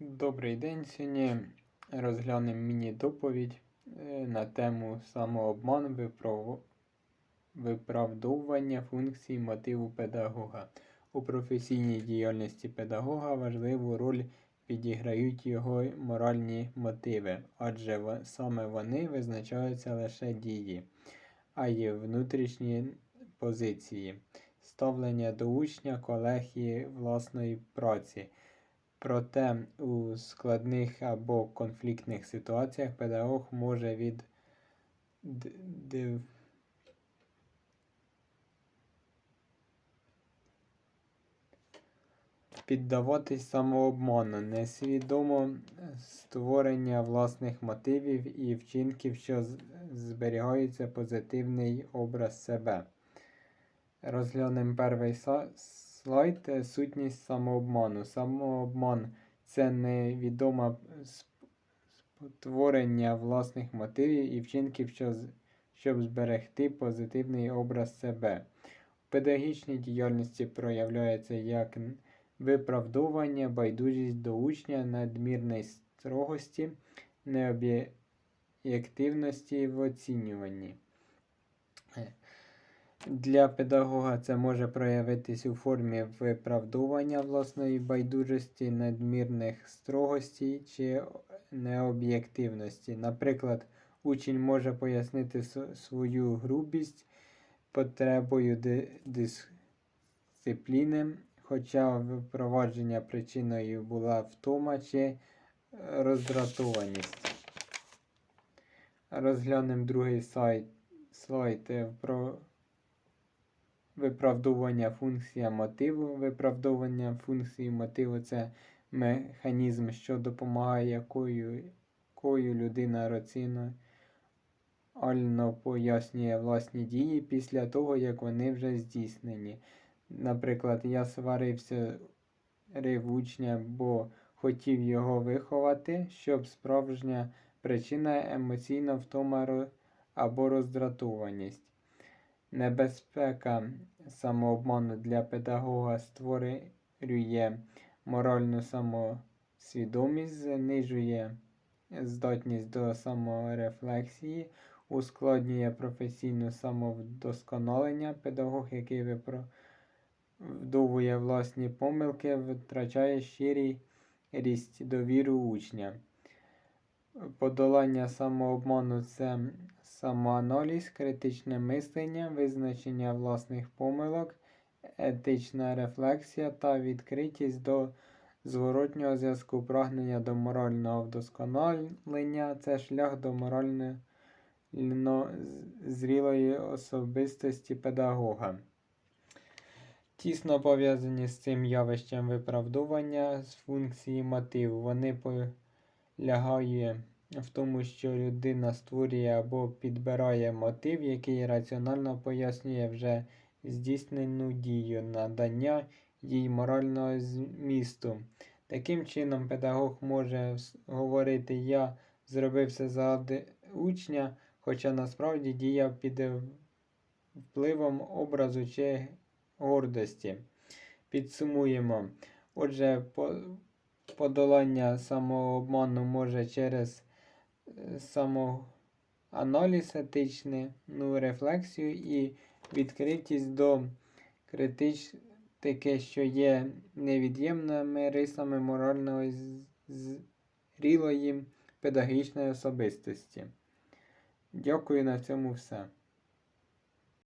Добрий день. Сьогодні розглянемо міні-доповідь е, на тему самообман виправ- виправдовування функцій мотиву педагога. У професійній діяльності педагога важливу роль відіграють його моральні мотиви, адже саме вони визначаються лише дії, а є внутрішні позиції, ставлення до учня, колег і власної праці. Проте у складних або конфліктних ситуаціях педагог може від піддаватись самообману, несвідомо створення власних мотивів і вчинків, що з- зберігаються позитивний образ себе. Розглянемо перший слайд. Сутність самообману. Самообман це невідоме спотворення власних мотивів і вчинків, щоб зберегти позитивний образ себе. У педагогічній діяльності проявляється як виправдовування, байдужість до учня, надмірної строгості, необ'єктивності в оцінюванні. Для педагога це може проявитись у формі виправдовування власної байдужості, надмірних строгостей чи необ'єктивності. Наприклад, учень може пояснити свою грубість потребою дисципліни, хоча впровадження причиною була втома чи роздратованість. Розглянемо другий сайт, слайд е, про виправдовування функція мотиву. Виправдовування функції мотиву це механізм, що допомагає якою, якою людина раціонально пояснює власні дії після того, як вони вже здійснені. Наприклад, я сварився рив учня, бо хотів його виховати, щоб справжня причина емоційна втома або роздратованість. Небезпека самообману для педагога створює моральну самосвідомість, знижує здатність до саморефлексії, ускладнює професійне самовдосконалення. Педагог, який виправдовує власні помилки, втрачає щирість довіру учня. Подолання самообману це самоаналіз, критичне мислення, визначення власних помилок, етична рефлексія та відкритість до зворотнього зв'язку прагнення до морального вдосконалення це шлях до морально зрілої особистості педагога. Тісно пов'язані з цим явищем виправдовування з функції мотиву. Вони полягає в тому, що людина створює або підбирає мотив, який раціонально пояснює вже здійснену дію, надання їй морального змісту. Таким чином, педагог може говорити Я зробив все заради учня, хоча насправді діяв під впливом образу чи гордості. Підсумуємо. Отже, подолання самообману може через е, самоаналіз етичний, ну, рефлексію і відкритість до критики, що є невід'ємними рисами моральної зрілої педагогічної особистості. Дякую на цьому все.